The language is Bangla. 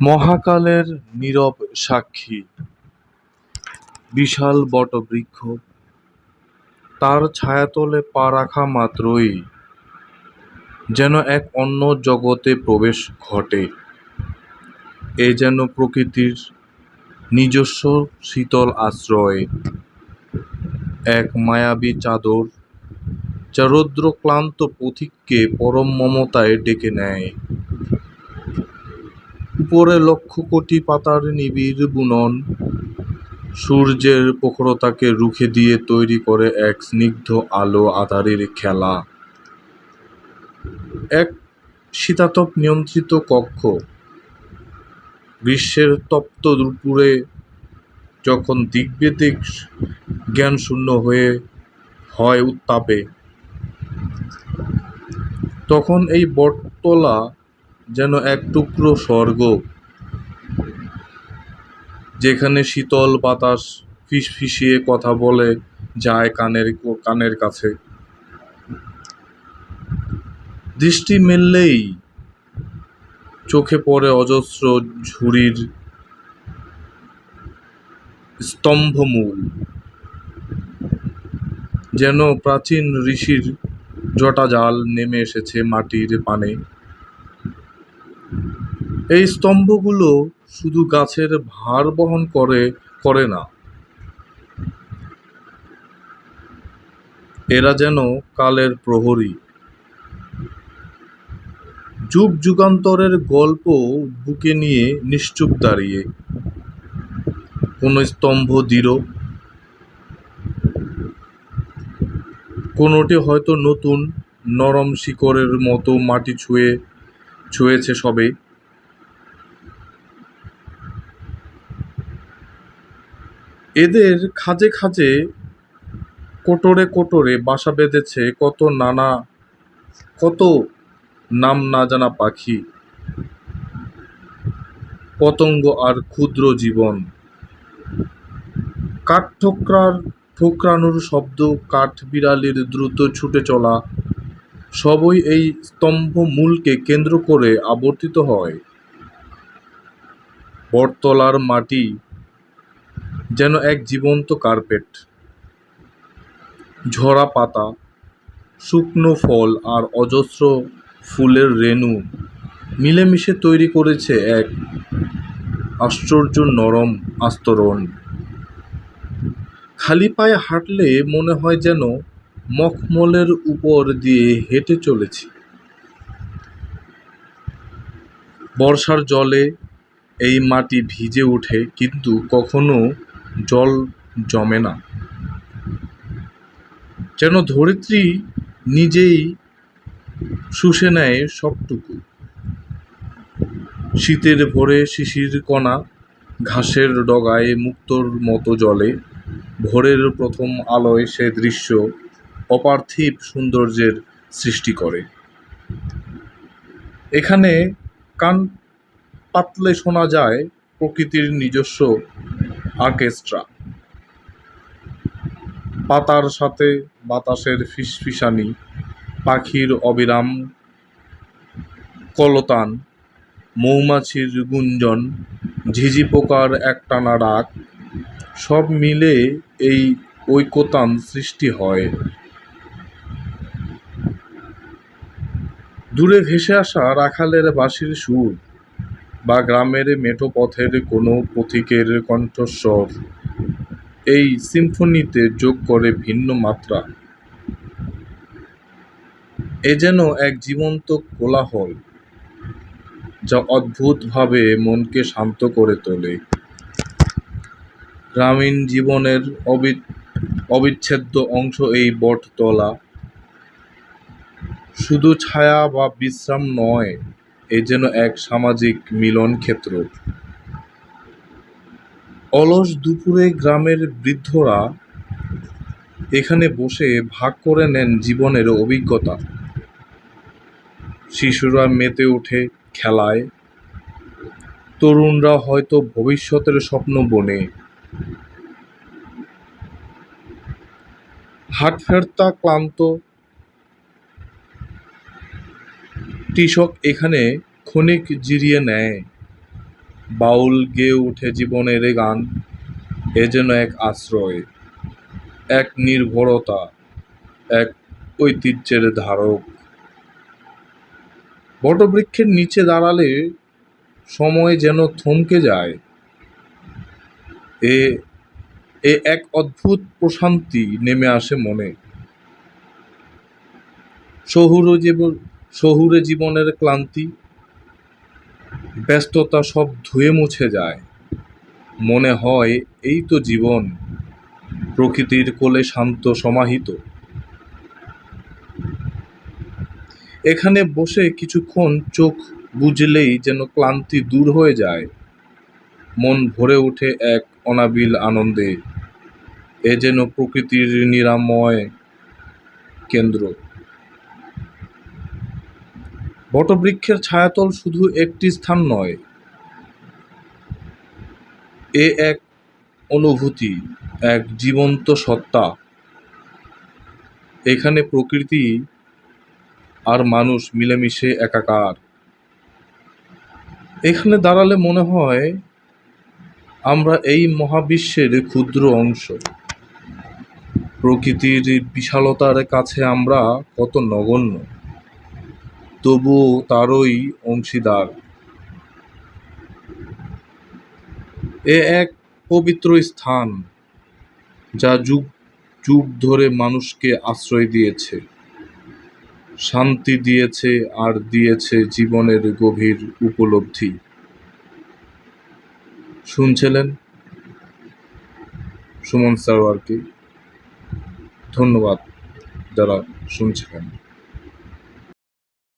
মহাকালের নীরব সাক্ষী, বিশাল বটবৃক্ষ। তার ছায়াতলে পা রাখা মাত্রই যেন এক অন্য জগতে প্রবেশ ঘটে। এ যেন প্রকৃতির নিজস্ব শীতল আশ্রয়, এক মায়াবী চাদর যা রৌদ্রক্লান্ত পথিককে পরম মমতায় ডেকে নেয়। উপরে লক্ষ কোটি পাতার নিবিড় বুনন। সূর্যের প্রখরতাকে রুখে দিয়ে তৈরি করে এক স্নিগ্ধ আলো আঁধারের খেলা। এক শীতাতপ নিয়ন্ত্রিত কক্ষ। গ্রীষ্মের তপ্ত দুপুরে যখন দিগ্বিদিক জ্ঞানশূন্য হয়ে হয় উত্তাপে, তখন এই বটতলা যেন এক টুকরো স্বর্গ, যেখানে শীতল বাতাস ফিসফিসিয়ে কথা বলে যায় কানের কানের কাছে। দৃষ্টি মেললেই চোখে পড়ে অজস্র ঝুড়ির স্তম্ভমূল, যেন প্রাচীন ঋষির জটাজাল নেমে এসেছে মাটির পানে। এই স্তম্ভগুলো শুধু গাছের ভার বহন করে করে না। এরা যেন কালের প্রহরী। যুগ যুগান্তরের গল্প বুকে নিয়ে নিশ্চুপ দাঁড়িয়ে। কোনো স্তম্ভ দৃঢ়। কোনোটি হয়তো নতুন, নরম শিকড়ের মতো মাটি ছুঁয়ে, ছুঁয়েছে সবে। এদের খাঁজে খাঁজে কোটরে কোটরে বাসা বেঁধেছে কত নানা, কত নাম না জানা পাখি। পতঙ্গ আর ক্ষুদ্র জীবন। কাঠ ঠোকরার ঠোকরানোর শব্দ, কাঠ বিড়ালির দ্রুত ছুটে চলা, সবই এই স্তম্ভমূলকে কেন্দ্র করে আবর্তিত হয়। বটতলার মাটি যেন এক জীবন্ত কার্পেট, ঝরা পাতা, শুকনো ফল আর অজস্র ফুলের রেণু মিলেমিশে তৈরি করেছে এক আশ্চর্য নরম আস্তরণ। খালি পায়ে হাঁটলে মনে হয় যেন মখমলের উপর দিয়ে হেঁটে চলেছি। বর্ষার জলে এই মাটি ভিজে ওঠে, কিন্তু কখনো জল জমে না। যেন ধরিত্রী নিজেই শুষে নেয় সবটুকু। শীতের ভোরে শিশির কণা, ঘাসের ডগায় মুক্তোর মতো জলে, ভোরের প্রথম আলোয় সে দৃশ্য অপার্থিব সৌন্দর্যের সৃষ্টি করে। এখানে কান পাতলে শোনা যায় প্রকৃতির নিজস্ব অর্কেস্ট্রা। পাতার সাথে বাতাসের ফিসফিসানি, পাখির অবিরাম, কলতান, মৌমাছির গুঞ্জন, ঝিঝি পোকার একটানা ডাক সব মিলে এই ঐকতান সৃষ্টি হয়। দূরে ভেসে আসা রাখালের বাঁশির সুর বা গ্রামের মেঠো পথের কোনো পথিকের কণ্ঠস্বর। এই সিম্ফনিতে যোগ করে ভিন্ন মাত্রা। এ যেন এক জীবন্ত কোলাহল, যা অদ্ভুতভাবে মনকে শান্ত করে তোলে। গ্রামীণ জীবনের অবি, অবিচ্ছেদ্য অংশ এই বটতলা। শুধু ছায়া বা বিশ্রাম নয় এ যেন এক সামাজিক মিলন ক্ষেত্র। অলস দুপুরে গ্রামের বৃদ্ধরা এখানে বসে ভাগ করে নেন জীবনের অভিজ্ঞতা। শিশুরা মেতে ওঠে, খেলায়। তরুণরা হয়তো ভবিষ্যতের স্বপ্ন বনে। হাট ফেরতা ক্লান্ত কৃষক এখানে ক্ষণিক জিরিয়ে নেয়। বাউল গেয়ে ওঠে জীবনের গান, এ যেন এক আশ্রয়, এক নির্ভরতা, এক ঐতিহ্যের ধারক। বটবৃক্ষের নিচে দাঁড়ালে সময় যেন থমকে যায়। এ এক অদ্ভুত প্রশান্তি নেমে আসে মনে। শহুর শহুরে জীবনের ক্লান্তি, ব্যস্ততা সব ধুয়ে মুছে যায়। মনে হয় এই তো জীবন, প্রকৃতির কোলে শান্ত সমাহিত। এখানে বসে কিছুক্ষণ চোখ বুঝলেই যেন ক্লান্তি দূর হয়ে যায়। মন ভরে ওঠে এক অনাবিল আনন্দে, এ যেন প্রকৃতির নিরাময় কেন্দ্র। বটবৃক্ষের ছায়াতল শুধু একটি স্থান নয়, এ এক অনুভূতি, এক জীবন্ত সত্তা। এখানে প্রকৃতি আর মানুষ মিলেমিশে একাকার। এখানে দাঁড়ালে মনে হয় আমরা এই মহাবিশ্বের ক্ষুদ্র অংশ। প্রকৃতির বিশালতার কাছে আমরা কত নগণ্য। তবুও তারই অংশীদার। এ এক পবিত্র স্থান যা যুগ যুগ ধরে মানুষকে আশ্রয় দিয়েছে। শান্তি দিয়েছে আর দিয়েছে জীবনের গভীর উপলব্ধি। শুনছিলেন? সুমন সারওয়ারকে। ধন্যবাদ যারা শুনছিলেন।